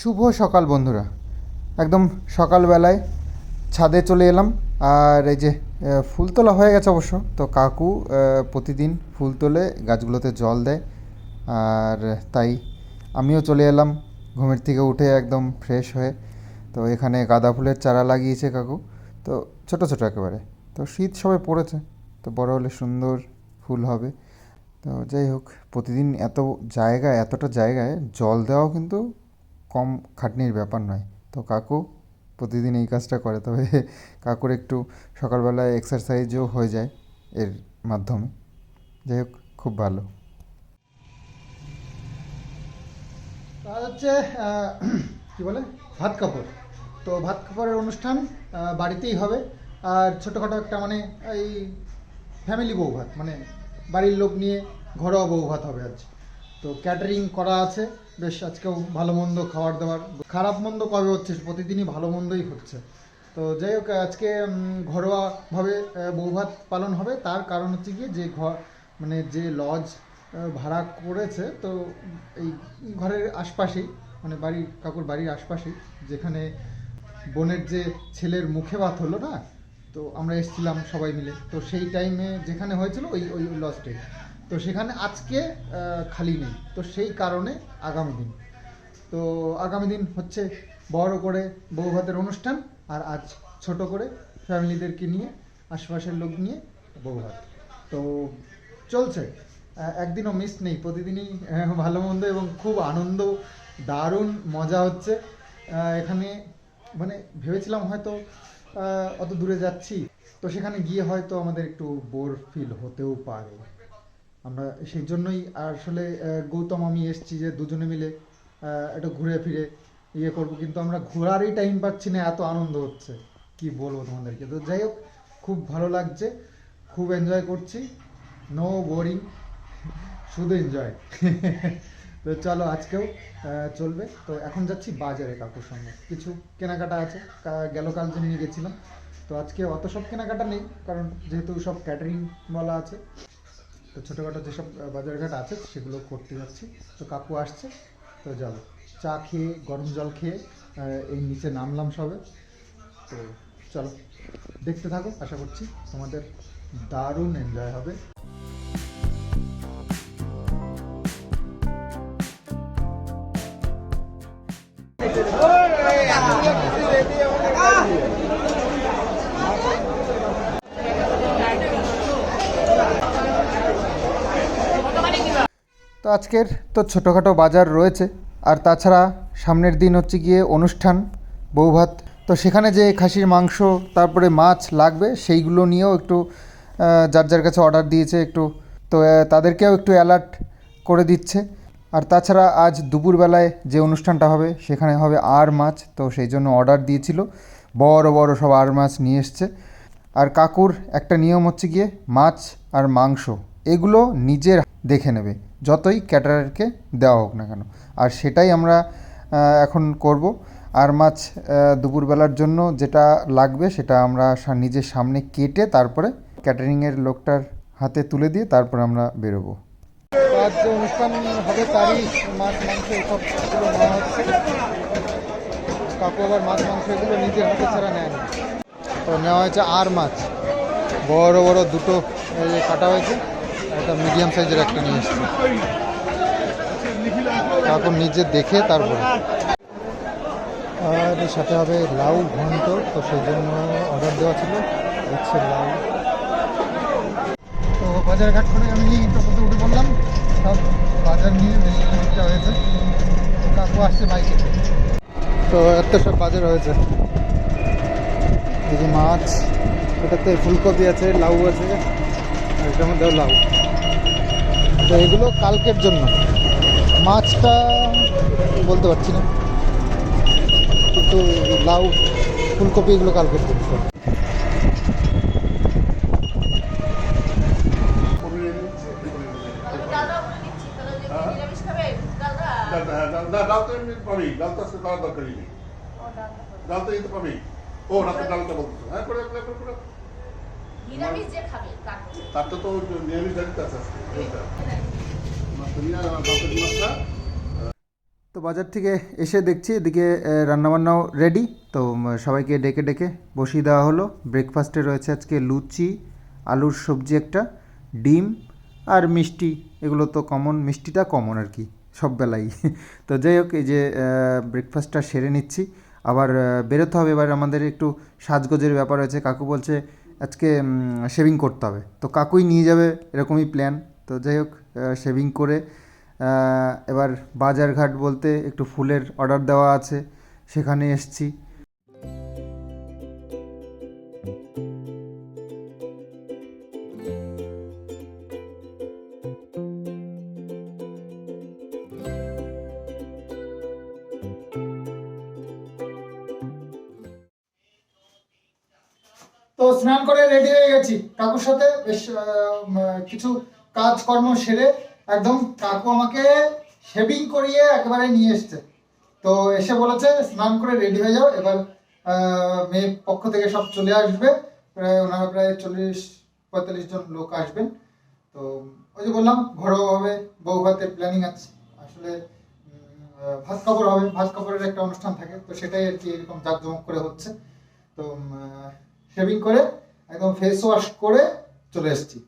শুভ সকাল, বন্ধুরা। একদম সকালবেলায় ছাদে চলে এলাম। আর এই যে ফুল তোলা হয়ে গেছে অবশ্য। তো কাকু প্রতিদিন ফুল তোলে, গাছগুলোতে জল দেয়। আর তাই আমিও চলে এলাম ঘুমের থেকে উঠে একদম ফ্রেশ হয়ে। তো এখানে গাঁদা ফুলের চারা লাগিয়েছে কাকু। তো ছোট ছোট একেবারে। তো শীত সবে পড়েছে। তো বড় হলে সুন্দর ফুল হবে। তো যাই হোক, প্রতিদিন এত জায়গায়, এতটা জায়গায় জল দেওয়াও কিন্তু কম খাটনির ব্যাপার নয়। তো কাকু প্রতিদিন এই কাজটা করে। তবে কাকুর একটু সকালবেলায় এক্সারসাইজও হয়ে যায় এর মাধ্যমে। যাই হোক, খুব ভালো। আর হচ্ছে কি বলে, ভাত কাপড়। তো ভাত কাপড়ের অনুষ্ঠান বাড়িতেই হবে। আর ছোটোখাটো একটা মানে এই ফ্যামিলি বউ ভাত মানে বাড়ির লোক নিয়ে ঘরোয়া বউ ভাত হবে আজ। তো ক্যাটারিং করা আছে। বেশ আজকেও ভালো মন্দ খাবার দাবার। খারাপ মন্দ কবে হচ্ছে? প্রতিদিনই ভালো মন্দই হচ্ছে। তো যাই হোক আজকে ঘরোয়াভাবে আহ, বউ ভাত পালন হবে। তার কারণ হচ্ছে গিয়ে যে ঘর মানে যে লজ ভাড়া করেছে তো এই ঘরের আশপাশেই মানে বাড়ির কাকুর বাড়ির আশপাশেই যেখানে বোনের যে ছেলের মুখে ভাত হলো না তো আমরা এসেছিলাম সবাই মিলে। তো সেই টাইমে যেখানে হয়েছিল ওই ওই লজটাই তো সেখানে আজকে খালি নেই। তো সেই কারণে আগামী দিন। তো আগামী দিন হচ্ছে বড় করে বউ ভাতের অনুষ্ঠান আর আজ ছোট করে ফ্যামিলিদেরকে নিয়ে, আশপাশের লোক নিয়ে বউ ভাত। তো চলছে। একদিনও মিস নেই। প্রতিদিনই ভালো মন্দ এবং খুব আনন্দ, দারুণ মজা হচ্ছে। এখানে মানে ভেবেছিলাম হয়তো অত দূরে যাচ্ছি। তো সেখানে গিয়ে হয়তো আমাদের একটু বোর ফিল হতেও পারে। আমরা সেই জন্যই আসলে গৌতম আমি এসছি যে দুজনে মিলে একটু ঘুরে ফিরে ইয়ে করব। কিন্তু আমরা ঘোরারই টাইম পাচ্ছি না, এত আনন্দ হচ্ছে। কি বলব তোমাদেরকে? তো যাই হোক, খুব ভালো লাগছে, খুব এনজয় করছি। নো বোরিং শুধু এনজয় তো চলো আজকেও চলবে। তো এখন যাচ্ছি বাজারে কাকুর সঙ্গে। কিছু কেনাকাটা আছে গেল কাল যে নিয়ে গেছিলাম। তো আজকে অত সব কেনাকাটা নেই, কারণ যেহেতু সব ক্যাটারিং বলা আছে। তো ছোটোখাটো যেসব বাজারঘাট আছে, সেগুলো করতে যাচ্ছি। তো কাকু আসছে, তো যাব। চা খেয়ে, গরম জল খেয়ে এই নিচে নামলাম সবে। তো চলো, দেখতে থাকো, আশা করছি তোমাদের দারুণ এনজয় হবে। তো আজকের তো ছোটোখাটো বাজার রয়েছে। আর তাছাড়া সামনের দিন হচ্ছে গিয়ে অনুষ্ঠান বৌভাত তো সেখানে যে খাসির মাংস, তারপরে মাছ লাগবে, সেইগুলো নিয়েও একটু যার যার কাছে অর্ডার দিয়েছে একটু, তো তাদেরকেও একটু অ্যালার্ট করে দিচ্ছে। আর তাছাড়া আজ দুপুরবেলায় যে অনুষ্ঠানটা হবে, সেখানে হবে আর মাছ, তো সেই জন্য অর্ডার দিয়েছিল। বড় বড় সব আর মাছ নিয়ে এসছে। আর কাকুর একটা নিয়ম হচ্ছে গিয়ে মাছ আর মাংস, এগুলো নিজের দেখে নেবে। যতই ক্যাটারারকে দেওয়া হোক না কেন। আর সেটাই আমরা এখন করব। আর মাছ দুপুরবেলার জন্য যেটা লাগবে সেটা আমরা নিজের সামনে কেটে তারপরে ক্যাটারিংয়ের লোকটার হাতে তুলে দিয়ে তারপরে আমরা বেরোবো। অনুষ্ঠান হবে তারই মাছ, মাংস নেওয়া হচ্ছে। কাকু আবার মাছ, মাংস এগুলো নিজের হাতে ছাড়া নেয় তো নেওয়া হয়েছে আর মাছ। বড় বড় দুটো কাটা হয়েছে। একটা মিডিয়াম সাইজের একটা নিয়ে এসছে। তারপর নিজে দেখে তারপরে। আর সাথে হবে লাউ ঘন্ট, তো সেই জন্য অর্ডার দেওয়া ছিল। হচ্ছে লাউ। তো বাজার ঘাট করে আমি টোটোতে উঠে পড়লাম। সব বাজার নিয়ে দিকটা হয়েছে। কাকু আসছে বাইকে। তো এত সব বাজার হয়েছে। এই যে মাছ, এটাতে ফুলকপি আছে, লাউ আছে। এটার মধ্যেও লাউ। তো এগুলো কালকের জন্য মাছটা বলতে পারছি না কিন্তু লাউ ফুলকপি এগুলো কালকের জন্য হ্যাঁ ডাল তো এমনি পাবেই ডাল তো আজকে করার দরকারই নেই তো এই তো পাবেই ও রাতে ডালটা বলতো হ্যাঁ করে করে করে নিরামিষ যে খাবে কাকু তারটা তো নিরামিষ আছে বাজার থেকে এসে দেখছি এদিকে রান্নাবান্নাও রেডি তো সবাইকে ডেকে ডেকে বসিয়ে দেওয়া হলো। ব্রেকফাস্টে রয়েছে আজকে লুচি আলুর সবজি একটা ডিম আর মিষ্টি। এগুলো তো কমন মিষ্টিটা কমন আর কি সব বেলাই। তো যাই হোক এই যে ব্রেকফাস্টটা সেরে নিচ্ছি। আবার বেরোতে হবে। এবার আমাদের একটু সাজগোজের ব্যাপার আছে কাকু বলছে আজকে শেভিং করতে হবে। তো কাকুই নিয়ে যাবে এরকমই প্ল্যান তো যাই হোক শেভিং করে এবার বাজারঘাট বলতে একটু ফুলের অর্ডার দেওয়া আছে। সেখানে এসছি। স্নান করে রেডি হয়ে গেছি। কাকুর সাথে বেশ কিছু কাজকর্ম সেরে একদম কাকু আমাকে শেভিং করিয়ে একেবারে নিয়ে এসছে। তো এসে বলেছে স্নান করে রেডি হয়ে যাও। এবার আহ, মেয়ে পক্ষ থেকে সব চলে আসবে। প্রায় ওনারা প্রায় চল্লিশ পঁয়তাল্লিশ জন লোক আসবেন। তো ওই যে বললাম ঘরোয়াভাবে বউ ভাতের প্ল্যানিং আছে। আসলে ভাত কাপড় হবে ভাত কাপড়ের একটা অনুষ্ঠান থাকে। তো সেটাই আর কি এরকম জাঁকজমক করে হচ্ছে। তো শেভিং করে, একদম ফেস ওয়াশ করে চলে এসেছি।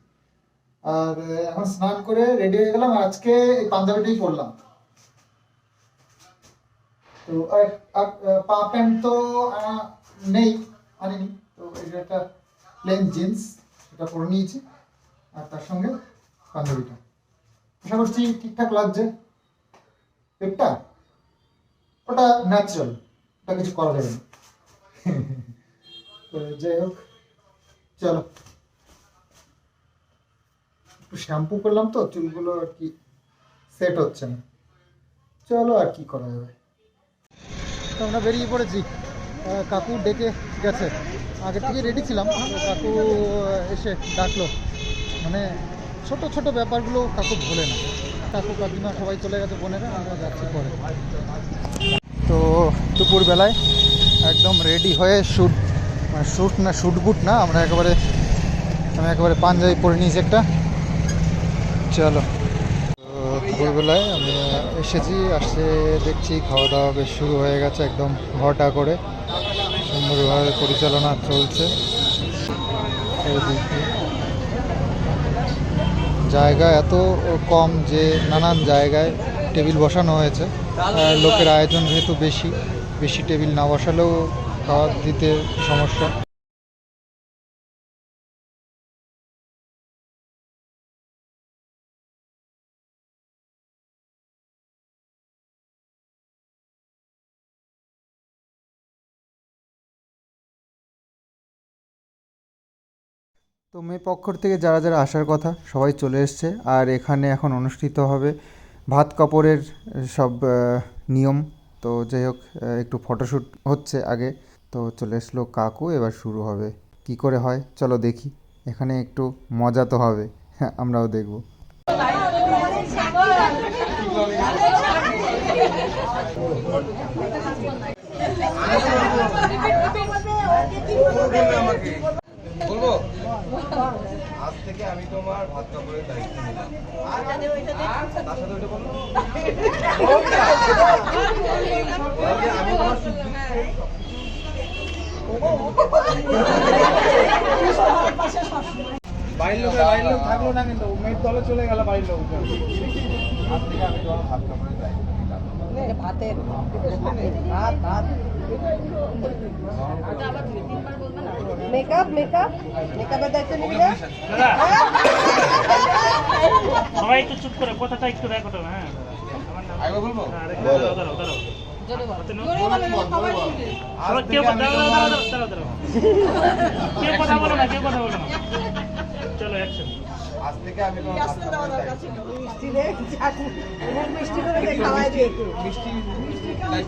আর এখন স্নান করে রেডি হয়ে গেলাম আজকে এই পাঞ্জাবিটাই পরলাম। তো পা প্যান্ট তো নেই, আনিনি। তো, এটা একটা প্লেন জিন্স এটা পরে নিয়েছি, আর তার সঙ্গে পাঞ্জাবিটা। আশা করছি ঠিকঠাক লাগছে। পেটটা? ওটা ন্যাচারাল ওটা কিছু করা যাবে না। যাই হোক, চলো। একটু শ্যাম্পু করলাম তো, চুলগুলো আর কি সেট হচ্ছে না। চলো আর কি করা যাবে। আমরা বেরিয়ে পড়েছি। কাকু ডেকে গেছে। আগে থেকে রেডি ছিলাম কাকু এসে ডাকলো। মানে ছোট ছোট ব্যাপারগুলো কাকু ভোলে না। কাকু কাকিমা সবাই চলে গেছে, বোনেরা, আমরা যাচ্ছি পরে। তো দুপুরবেলায় একদম রেডি হয়ে শ্যুট মানে শ্যুট না শ্যুট বুট না, আমরা একেবারে আমি একেবারে পাঞ্জাবি পরে নিয়েছি একটা। চলো। দুপুরবেলায় আমি এসেছি, আসে দেখছি খাওয়া দাওয়া বেশ শুরু হয়ে গেছে একদম ঘটা করে। সুন্দরভাবে পরিচালনা চলছে। জায়গা এত কম যে নানান জায়গায় টেবিল বসানো হয়েছে। লোকের আয়োজন যেহেতু বেশি বেশি টেবিল না বসালেও খাওয়া দিতে সমস্যা। তো মেয়ে পক্ষর থেকে যারা যারা আসার কথা, সবাই চলে এসছে। আর এখানে এখন অনুষ্ঠিত হবে ভাত কাপড়ের সব নিয়ম। তো যাই হোক একটু ফটোশ্যুট হচ্ছে আগে। তো চলে এসলো কাকু, এবার শুরু হবে। কি করে হয়? চলো দেখি। এখানে একটু মজা তো হবে। হ্যাঁ আমরাও দেখব। আমি তোমার ভাত দায়িত্ব নিলাম। তার সাথে ওইটা আমি তোমার সুখ বাড়ির লোকের বাড়ির লোক থাকল না কিন্তু মেয়ের দলে চলে গেল বাড়ির লোক। ভাত ভাতের। ভাত ভাত। মেকআপ মেকআপ মেকআপের দায়িত্ব নিবি না? সবাই একটু চুপ করে কথাটা একটু দেখো তো হ্যাঁ। আগে বলব? দাঁড়াও দাঁড়াও দাঁড়াও। কেউ কথা বলো না কেউ কথা বলো না। আজ থেকে আমি মিষ্টি করে খাওয়াই দে একটু। মিষ্টি খাওয়াই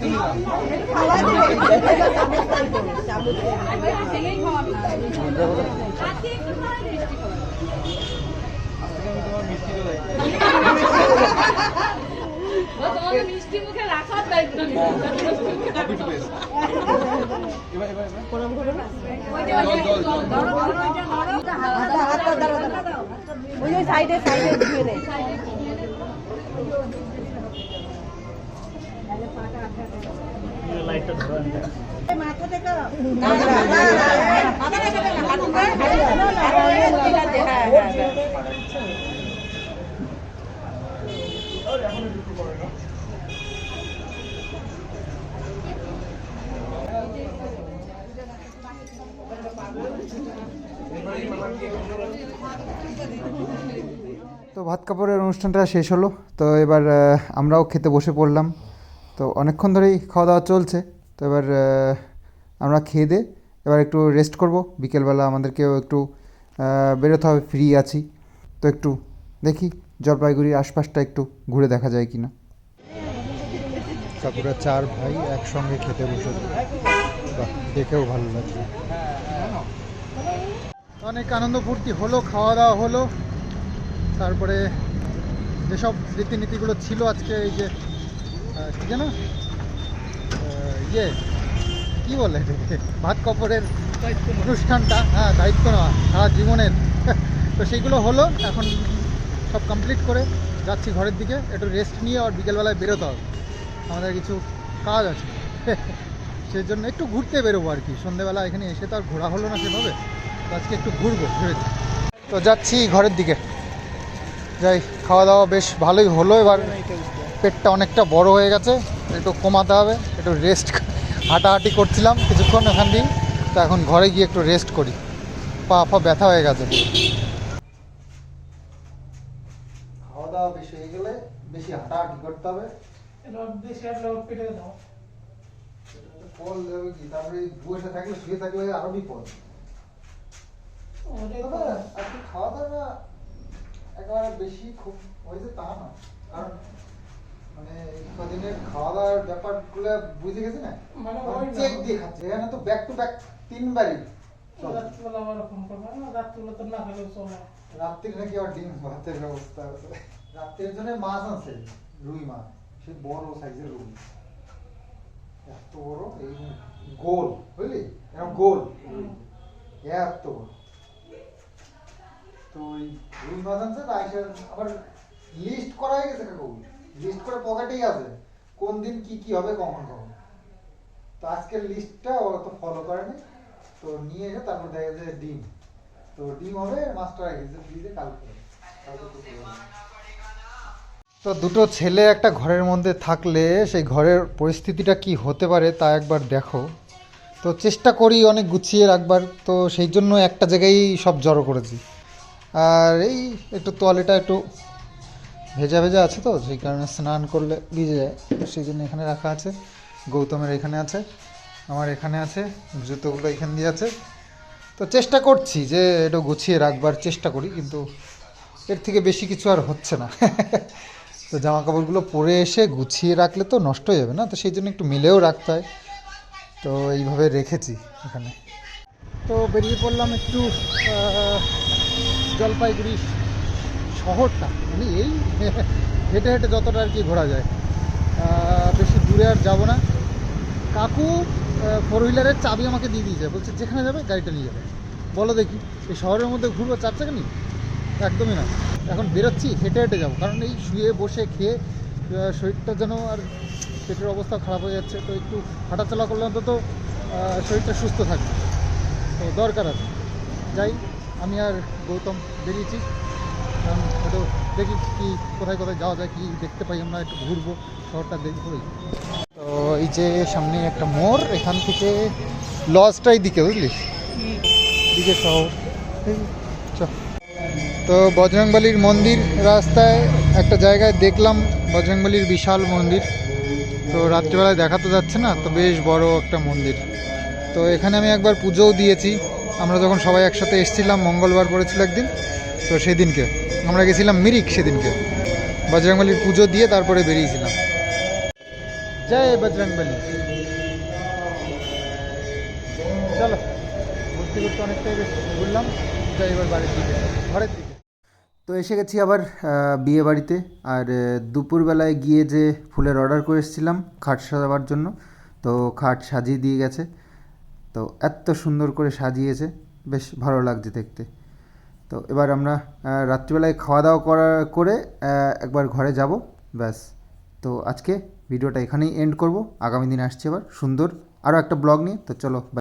মিষ্টি মুখে রাখার দায়িত্ব. এবার এবার এবার জল জল জল হাতটা হাতটা দাঁড়া দাঁড়া ওই সাইডে সাইডে ধুয়ে নে। লাইটটা ধরো তো ভাত কাপড়ের অনুষ্ঠানটা শেষ হলো। তো এবার আমরাও খেতে বসে পড়লাম। তো অনেকক্ষণ ধরেই খাওয়া দাওয়া চলছে। তো এবার আমরা খেয়ে দে এবার একটু রেস্ট করব। বিকেলবেলা আমাদেরকেও একটু বেরোতে হবে ফ্রি আছি। তো একটু দেখি জলপাইগুড়ির আশপাশটা একটু ঘুরে দেখা যায় কি না চার ভাই একসঙ্গে খেতে বসে। দেখেও ভালো লাগছে। অনেক আনন্দ ফুর্তি হলো খাওয়া দাওয়া হলো। তারপরে যেসব রীতিনীতিগুলো ছিল আজকে এই যে কি যেন? ইয়ে কি বলে? ভাত কপরের অনুষ্ঠানটা হ্যাঁ দায়িত্ব নেওয়া, সারা জীবনের। তো সেইগুলো হলো, এখন সব কমপ্লিট করে যাচ্ছি ঘরের দিকে। একটু রেস্ট নিয়ে আর বিকেলবেলায় বেরোতে হবে। আমাদের কিছু কাজ আছে। সেই জন্য একটু ঘুরতে বেরোবো আর কি। সন্ধেবেলা এখানে এসে তো আর ঘোরা হলো না সেভাবে। আজকে একটু ঘুরবো ঘুরেছি তো যাচ্ছি ঘরের দিকে। যাই, খাওয়া দাওয়া বেশ ভালোই হলো এবার। পেটটা অনেকটা বড় হয়ে গেছে, একটু কমাতে হবে, একটু রেস্ট হাঁটাহাঁটি করছিলাম কিছুক্ষণ ওখান দিয়ে। তো এখন ঘরে গিয়ে একটু রেস্ট করি। পা ফা ব্যথা হয়ে গেছে। খাওয়া দাওয়া বেশি হয়ে গেলে বেশি হাঁটাহাঁটি করতে হবে। বসে থাকলে শুয়ে থাকলে আরও বিপদ। তবে আজকে খাওয়া দাওয়া একেবারে বেশি খুব হয়েছে তা না কারণ মানে কদিনের খাওয়া দাওয়ার ব্যাপারগুলো বুঝে গেছি না? মানে ওই না। চেক দিয়ে খাচ্ছে। এখানে তো ব্যাক টু ব্যাক তিনবারই চলে। রাত্রিবেলা আবার ফোন করবে না রাত্রিবেলা তো না খেলেও চলে। রাত্রির নাকি আবার ডিম ভাতের ব্যবস্থা আছে। রাত্রির জন্য মাছ আছে রুই মাছ। সে বড় সাইজের রুই। এত বড়? এই গোল বুঝলি? এরকম গোল। এত বড়। তো ওই রুই মাছ আবার লিস্ট করা হয়ে গেছে কাকু। লিস্ট করে পকেটেই আছে। কোন দিন কি কি হবে, কখন কখন। তো আজকের লিস্টটা ও তো ফলো করেনি। তো নিয়ে এসে তারপর দেখা যায় ডিম। তো ডিম হবে, মাছটা রেখেছে ফ্রিজে কালকে কালকে তো দুটো ছেলে একটা ঘরের মধ্যে থাকলে সেই ঘরের পরিস্থিতিটা কি হতে পারে তা একবার দেখো। তো চেষ্টা করি অনেক গুছিয়ে রাখবার। তো সেই জন্য একটা জায়গায় সব জড়ো করেছি। আর এই একটু তোয়ালেটা একটু ভেজা ভেজা আছে তো, সেই কারণে স্নান করলে ভিজে যায়। সেই জন্য এখানে রাখা আছে। গৌতমের এখানে আছে, আমার এখানে আছে, জুতোগুলো এখান দিয়ে আছে। তো চেষ্টা করছি যে একটু গুছিয়ে রাখবার চেষ্টা করি, কিন্তু এর থেকে বেশি কিছু আর হচ্ছে না। তো জামা কাপড়গুলো পরে এসে গুছিয়ে রাখলে তো নষ্ট হয়ে যাবে না, তো সেই জন্য একটু মিলেও রাখতে হয়। তো এইভাবে রেখেছি এখানে। তো বেরিয়ে পড়লাম একটু জলপাইগুড়ি শহরটা মানে এই হেঁটে হেঁটে যতটা আর কি ঘোরা যায়। বেশি দূরে আর যাব না। কাকু ফোর হুইলারের চাবি আমাকে দিয়ে দিয়েছে। বলছে, যেখানে যাবে গাড়িটা নিয়ে যাবে। বলো দেখি, এই শহরের মধ্যে ঘুরবো, চার চাকা নিয়ে? একদমই না। এখন বেরোচ্ছি, হেঁটে হেঁটে যাব। কারণ এই শুয়ে বসে খেয়ে শরীরটা যেন আর পেটের অবস্থা খারাপ হয়ে যাচ্ছে, তো একটু হাঁটাচলা করলে অন্তত শরীরটা সুস্থ থাকবে। তো দরকার আছে। যাই আমি আর গৌতম বেরিয়েছি। কারণ একটু দেখি কি, কোথায় কোথায় যাওয়া যায়, কি দেখতে পাই, আমরা একটু ঘুরবো, শহরটা দেখব। তো এই যে সামনে একটা মোড়, এখান থেকে লজটাই দিকে, বুঝলি? দিকে শহর। তো বজরংবলির মন্দির রাস্তায় একটা জায়গায় দেখলাম, বজরংবলির বিশাল মন্দির। তো রাত্রিবেলায় দেখা তো যাচ্ছে না, তো বেশ বড় একটা মন্দির। তো এখানে আমি একবার পুজোও দিয়েছি। আমরা যখন সবাই একসাথে এসেছিলাম, মঙ্গলবার পড়েছিল একদিন, তো সেদিনকে। আমরা গেছিলাম মিরিক সেদিনকে। বজরংবলির পুজো দিয়ে তারপরে বেরিয়েছিলাম। জয় বজরংবলী। চলো, ঘুরতে ঘুরতে অনেকটাই বেশ ঘুরলাম। যাই এবার বাড়ির দিকে ঘরের দিকে। তো এসে গেছি আবার বিয়ে বাড়িতে। আর দুপুরবেলায় গিয়ে যে ফুলের অর্ডার করে এসেছিলাম, খাট সাজাবার জন্য, তো খাট সাজিয়ে দিয়ে গেছে। তো এত সুন্দর করে সাজিয়েছে, বেশ ভালো লাগছে দেখতে। তো এবার আমরা রাত্রিবেলায় খাওয়া দাওয়া করা করে একবার ঘরে যাব, ব্যাস। তো আজকে ভিডিওটা এখানেই এন্ড করব। আগামী দিন আসছে আবার সুন্দর আরও একটা ব্লগ নিয়ে, তো চলো.